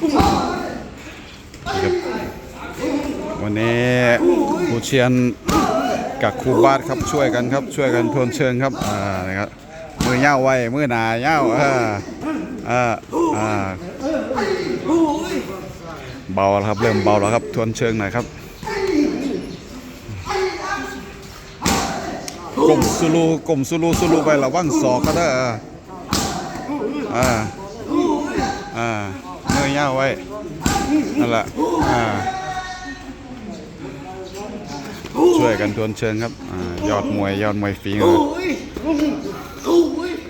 ครับวันนี้ครูเชียนกับครูบาสครับช่วยกันครับช่วยกันทวนเชิงครับอ่านะครับมือเย้าไว้มือหนาเย้าเออเอออ่าเบาแล้วครับเริ่มเบาแล้วครับทวนเชิงหน่อยครับกลมสุลูกลมสุลูสุลูไประวังศอกก็ได้ออ่าอ่า เย้าไว้นั่นแหละอ่าช่วยกันทวนเชิงครับอยอดมวยยอดมวยฝีมือ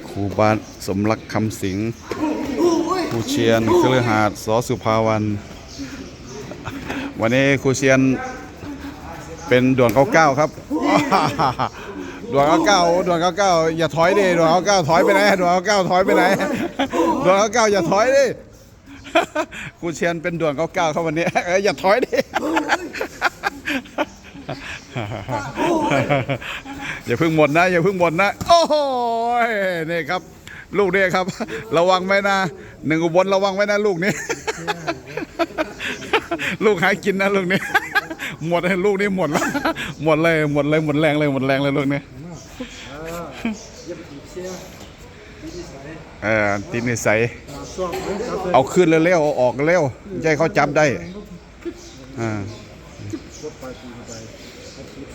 ครูบาสสมรักคำสิงครูเชียนเครือหาดสอสุภาวันวันนี้ครูเชียนเป็นด่วนเก้าเก้าครับด่วนเก้าเก้าด่วนเก้าเก้าอย่าถอยดิด่วนเก้าเก้าถอยไปไหนด่วนเก้าเก้าถอยไปไหนด่วนเก้าเก้าอย่าถอยดิ ครูเชียนเป็นด่วนเก้าเก้าครับวันนี้เอ้ยอย่าถอยดิอย่าเพิ่งหมดนะอย่าเพิ่งหมดนะ โอ้โหนี่ครับ ลูกเนี่ครับ ระวังไว้นะหนึ่งอุบลระวังไว้นะลูกนี้ ลูกหายกินนะลูกนี้หมดเลยลูกนี้หมดแล้วหมดเลยหมดเลยหมดแรงเลยหมดแรงเลยลูกนี้เออติดนิสัย เอาขึ้นเร็วๆเอาออกเร็วใจเขาจับได้อ่า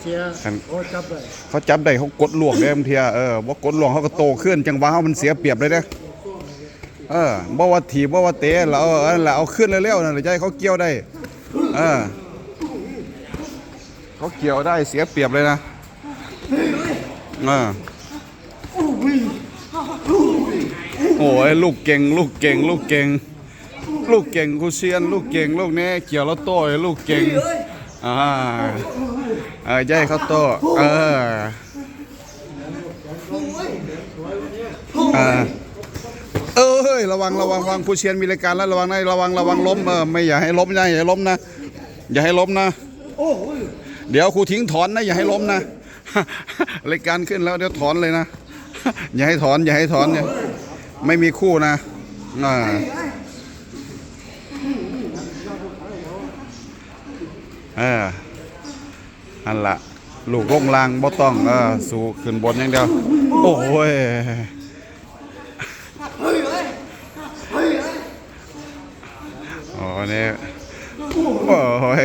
เชียร์โอ้จับเลยเขาจับได้เขากดหลวงได้บางทีเออบ่กดหลวงเขาก็โตขึ้นจังหวะเขามันเสียเปรียบเลยเด้อเออบ่ว่าถีบบ่ว่าเตะเราเออนั่นแหละเอาขึ้นเร็วๆนั่นแหละจะให้เขาเกี่ยวได้เออเขาเกี่ยวได้เสียเปรียบเลยนะเออ โอ้ยลูกเก่งลูกเก่งลูกเก่งลูกเก่งกูเซียนลูกเก่งลูกนี้เกี่ยวแล้วโต้ยลูกเก่งอ่าเออใจเขาโตเออเออเออเฮ้ยระวังระวังระวังผู้เชียนมีรายการแล้วระวังนะระวังระวังล้มเออไม่อย่าให้ล้มนะอย่าให้ล้มนะ อย่าให้ล้มนะเดี๋ยวครูทิ้งถอนนะอย่าให้ล้มนะรายการขึ้นแล้วเดี๋ยวถอนเลยนะอย่าให้ถอนอย่าให้ถอนเนี่ย ไม่มีคู่นะอ่าเอออันละลูกลงลางบ่ต้องเออสู่ขึ้นบนอย่างเดียว โอ้ยโอ้นี่โอ้ย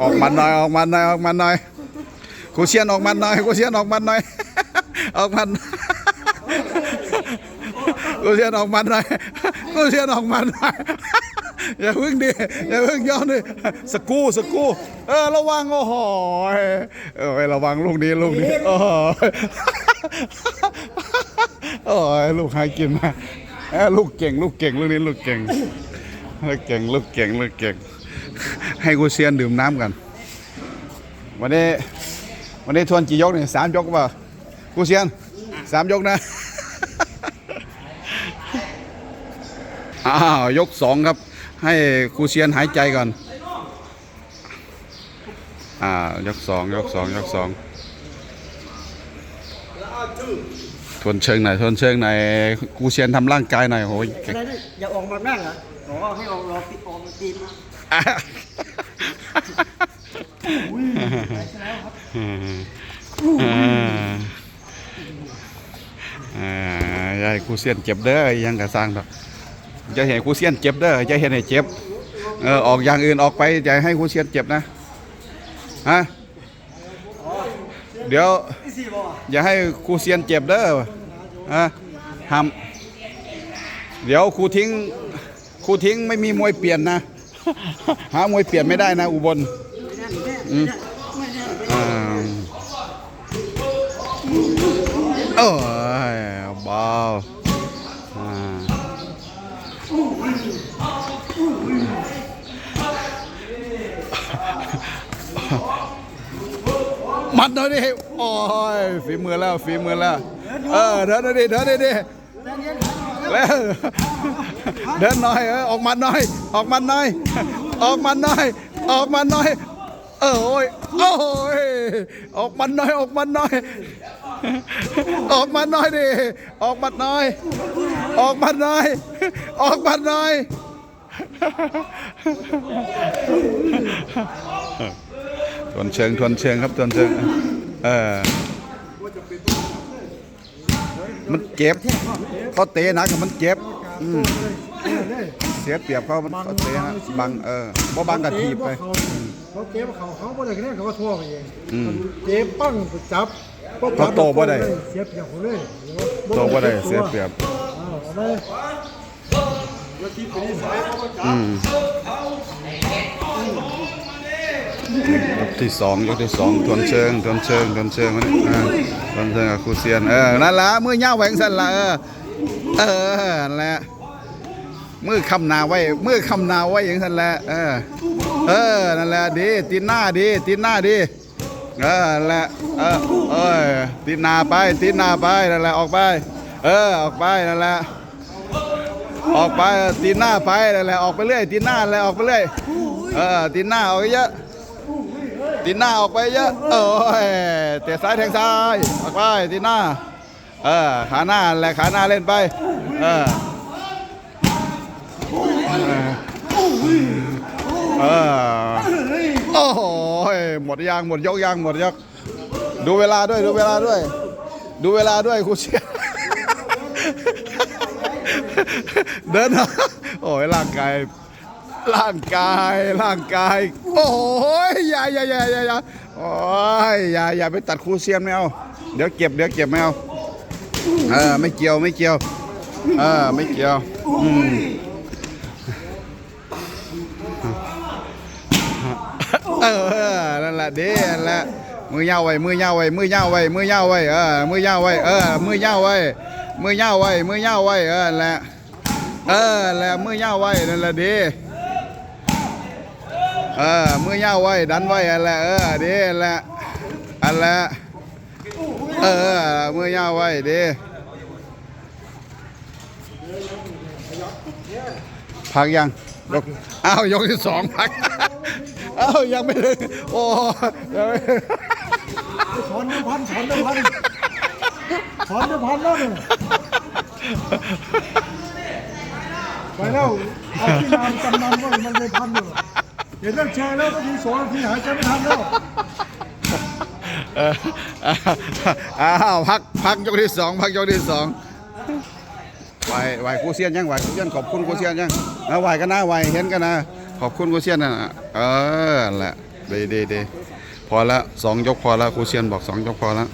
ออกมันหน่อยออกมันหน่อยออกมันหน่อยกูเชียนออกมันหน่อยกูเชียนออกมันหน่อยออกมัน กูเชียนออกมันหน่อยกูเชียนออกมันหน่อยอย่าพึ่งดิอย่าพึ่งย้อนดิสกรูสกรูเออระวังโอ้โหเออระวังลูกนี้ลูกนี้โอ้ยโอ้ยลูกหากินมาเออลูกเก่ง ลูกเก่งลูกนี้ลูกเก่งลูกเก่งลูกเก่งลูกเก่ง ให้กูเซียนดื่มน้ำกัน วันนี้ วันนี้ทวนกี่ยกเนี่ยสามยกเปล่ากูเซียนสามยกนะ อ้าวยกสองครับ ให้ครูเซียนหายใจก่อนอ่ายกสองยกสองยกสองทวนเชิงหน่อยทวนเชิงหน่อยครูเซียนทำร่างกายหน่อยโอ้ยอะไรนี่อย่าออกมานั่งเหรออ๋อให้ออกรอปิดออกตีนมาอะอ่าอ่าอย่าให้ครูเซียนเจ็บเด้อยังกระสร้างดอก จะเห็นครูเซียนเจ็บเด้อจะเห็นให้เจ็บเออออกอย่างอื่นออกไปอย่าให้ครูเซียนเจ็บนะฮะเดี๋ยวอย่าให้ครูเซียนเจ็บเด้อฮะห้ามเดี๋ยวครูทิ้งครูทิ้งไม่มีมวยเปลี่ยนนะ หามวยเปลี่ยนไม่ได้นะ อุบลอืมอ่าโอ้า มัดหน่อยดิโอ้ยฝีมือแล้วฝีมือแล้ว เออเดินหน่อยดิเดินหน่อยดิแล้วเดินหน่อยเออออกมาหน่อย ออกมาหน่อย ออกมาหน่อย ออกมาหน่อย เออโอ้ยโอ้ยออกมาหน่อยออกมาหน่อย ออกมาหน่อยดิออกมาหน่อย ออกมาหน่อย ออกมาหน่อย ทวนเชิงทวนเชิงครับทวนเชิงเออมันเจ็บเขาเตะหนักกับมันเจ็บอืมเสียเปรียบเขามันเขาเตะนะบังเออบ่บังกับทีบไปเขาเจ็บเขาเขาบ่ได้คะแนนเขาก็ทั่วไปเองอืมเจ็บปั้งไปจับเขาโตบ่ได้เสียเปรียบเขาเลยโตบ่ได้เสียเปรียบ ยกที่สองยกที่สองทวนเชิงทวนเชิงทวนเชิงมันอ่าทวนเชิงกับครูเซียนเออนั่นละมือย่าแหวงสั่นละเออเออนั่นแหละมือคำนาไว้มือคำนาไว้อย่างสันแหละเออเออนั่นแหละดีตีนหน้าดีตีนหน้าดีเออนั่นแหละเออเอ้ยตีนหน้าไปตีนหน้าไปนั่นแหละออกไป เออออกไปนั่นแหละ ออกไปตีหน้าไปนั่นแหละออกไปเรื่อยตีหน้าอะไรออกไปเรื่อยเออตีหน้าออกไปเยอะตีหน้าออกไปเยอะโอ้ยเตะซ้ายแทงซ้ายออกไปตีหน้าเออขาหน้าแหละขาหน้าเล่นไปเออเออโอ้โหหมดยางหมดยกยางหมดยกดูเวลาด้วยดูเวลาด้วย ดูเวลาด้วยครูเชียร์ เดินโอ้ยร่างกาย ร่างกาย ร่างกาย โอ้ยอย่าอย่าอย่าอย่าอย่าโอ้ยอย่าอย่าไปตัดครูเซียนไม่เอาเดี๋ยวเก็บเดี๋ยวเก็บไม่เอาเออไม่เกี่ยวไม่เกี่ยวเออไม่เกี่ยวอืมเออนั่นแหละดีนั่นแหละมือยาวไว้มือยาวไว้มือยาวไว้มือยาวไว้เออมือยาวไว้เออมือยาวไว้ มือยาวไว้ มือยาวไว้ เออแหละ เออแหละมือยาวไว้นั่นแหละดีเออมือยาวไว้ ดันไว้อันแหละเออดีแหละอันละเออมือยาวไว้ดีพักยังยกอ้าวยกที่สองพักอ้าวยังไม่ถึงโอ้ยังไม่ถึงถอนเดิมพันถอนเดิมพัน ถอนเดิมพันแล้วเนี่ยไปแล้วเอาที่นานจำนำไว้มันเลยพันอยู่เห็นแล้วแชร์แล้วก็ทีสองทีหายใจไม่ทันแล้วเอออ้าวพักพักยกที่สองพักยกที่สองไหวไหวกูเซียนยังไหวกูเซียนขอบคุณกูเซียนยังนะไหวกันนะไหวเห็นกันนะขอบคุณกูเซียนนะเออแหละดีดีดีพอละสองยกพอละกูเซียนบอกสองยกพอละ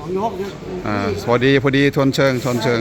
สองยกเนี่ยอ่าพอดีพอดีทนเชิงทนเชิง